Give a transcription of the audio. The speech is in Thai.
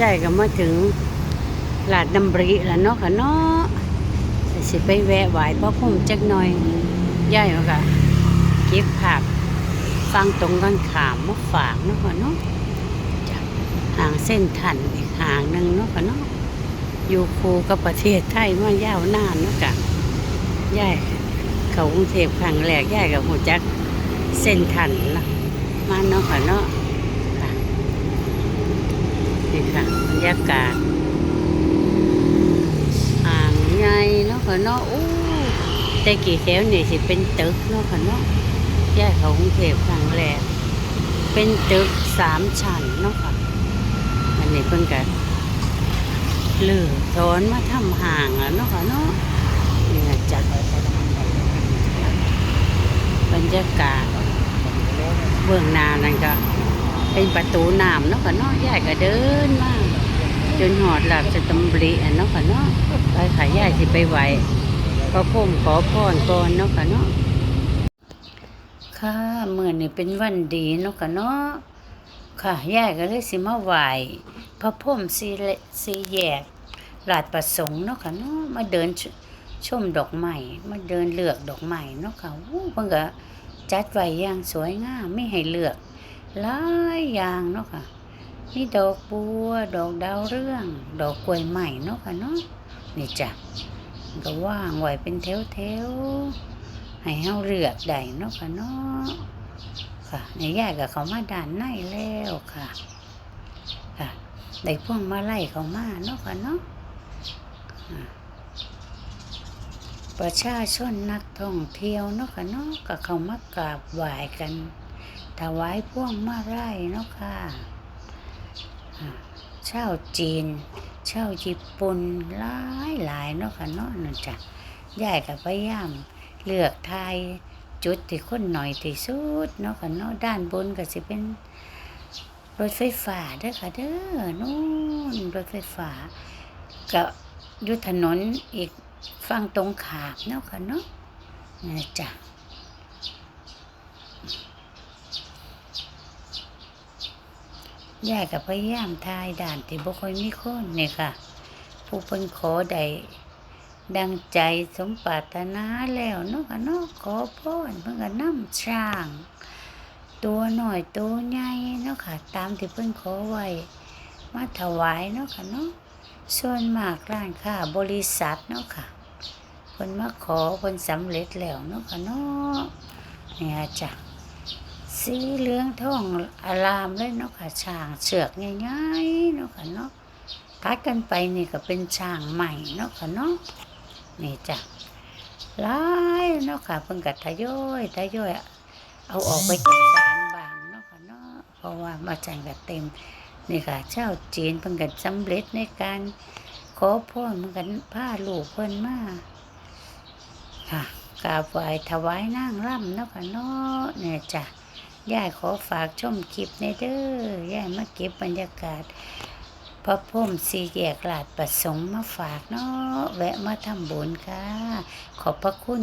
ยายก็มาถึงลาดน้ำบริแล้วเนาะค่ะเนาะแต่สิไปแวะไหวพระพุ่มจักหน่อยยายก็เก็บผักฟังตรงกันขามมาฝากเนาะค่ะเนาะจ้ะห่างเส้นทันอีกห่างหนึ่งเนาะค่ะเนาะอยู่คูกับประเทศไทยมายาวนานเนาะค่ะยายเขากรุงเทพครั้งแรกยายกับหูจักเส้นทันนะมาเนาะค่ะเนาะ นี่ค่ะบรรยากาศอ่างใหญ่เนาะค่ะเนาะอู้แต่กี่แถวนี่สิเป็นตึกเนาะค่ะเนาะแยกเขากรุงเทพครั้งแรกเป็นตึกสามชั้นเนาะค่ะอันนี้เพิ่นก็ลือถอนมาทำห่างอะเนาะค่ะเนาะนี่จัดบรรยากาศเบื้องหน้านั่นก็ เป็นประตูน้ำเนาะค่ะเนาะยายก็เดินมาจนหอดหลับจะตำบลีอะเนาะค่ะเนาะไปขายยายสิไปไหวพระพุ่มขอพรก่อนเนาะค่ะเนาะค่ะเมื่อนี่เป็นวันดีเนาะค่ะเนาะค่ะยายก็เลยสิมาไหวพระพุ่มสีสีแยกลาดประสงค์เนาะค่ะเนาะมาเดินชชมดอกไม้มาเดินเลือกดอกไม้เนาะค่ะอู้เพิ่นก็จัดไว้อย่างสวยงามไม่ให้เลือก หลายอย่างเนาะค่ะมีดอกบัว ดอกดาวเรือง ดอกกล้วยใหม่เนาะค่ะเนาะนี่จ้ะก็ว่างไหวเป็นแถวแถวๆให้เฮาเลือกได้เนาะค่ะเนาะค่ะในยายก็เขามาด้านในแล้วค่ะ ค่ะได้พวงมาไล่เขามาเนาะค่ะเนาะประชาชนนักท่องเที่ยวเนาะค่ะเนาะก็เขามากราบไหว้กัน ถวายพ่วงมาไล่เนาะค่ะอ่าชาวจีนชาญี่ปุ่นหลายหลายเนาะค่ะเนาะนั่นจ้ะยายกับพยายามเลือกทายจุดที่คนหน่อยที่สุดเนาะค่ะเนาะด้านบนก็สิเป็นรถไฟฟ้าเด้อค่ะเด้อนู่นรถไฟฟ้าก็ยู่ถนนอีกฝั่งตรงขามเนาะค่ะเนาะนี่จ้ะ ยายกับพยายามทายด่านที่บ่ค่อยมีคนนี่ค่ะ ผู้เพิ่นขอได้ดังใจสมปรารถนาแล้วเนาะค่ะเนาะขอพรเพิ่นก็นำช้าง ตัวหน่อยตัวใหญ่เนาะค่ะ ตามที่เพิ่นขอไว้มาถวายเนาะค่ะเนาะส่วนมากร้านค้าบริษัทเนาะค่ะเพิ่นมาขอเพิ่นสำเร็จแล้วเนาะค่ะเนาะเนี่ยจ้ะ สีเหลืองทองอารามเลยเนาะค่ะช้างเชือกง่ายๆเนาะค่ะเนาะทัดกันไปนี่ก็เป็นช้างใหม่เนาะค่ะเนาะนี่จ้ะลายเนาะค่ะเพิ่งกัดทยอยทยอยเอาออกไปจากศาลบางเนาะค่ะเนาะเพราะว่ามาจังกัเต็มนี่ค่ะเจ้าจีนเพิ่งกัดสำเร็จในการขอพรเพิ่งกันผ้าลูกเพิ่นมาค่ะกราบไหว้ถวายนางร่ำเนาะค่ะเนาะเนี่ยจ้ะ ยายขอฝากชมคลิปในเด้อยายมาเก็บบรรยากาศพระพุ่มสีแยกลาดประสงค์มาฝากเนาะแวะมาทำบุญค่ะ ขอบพระคุณ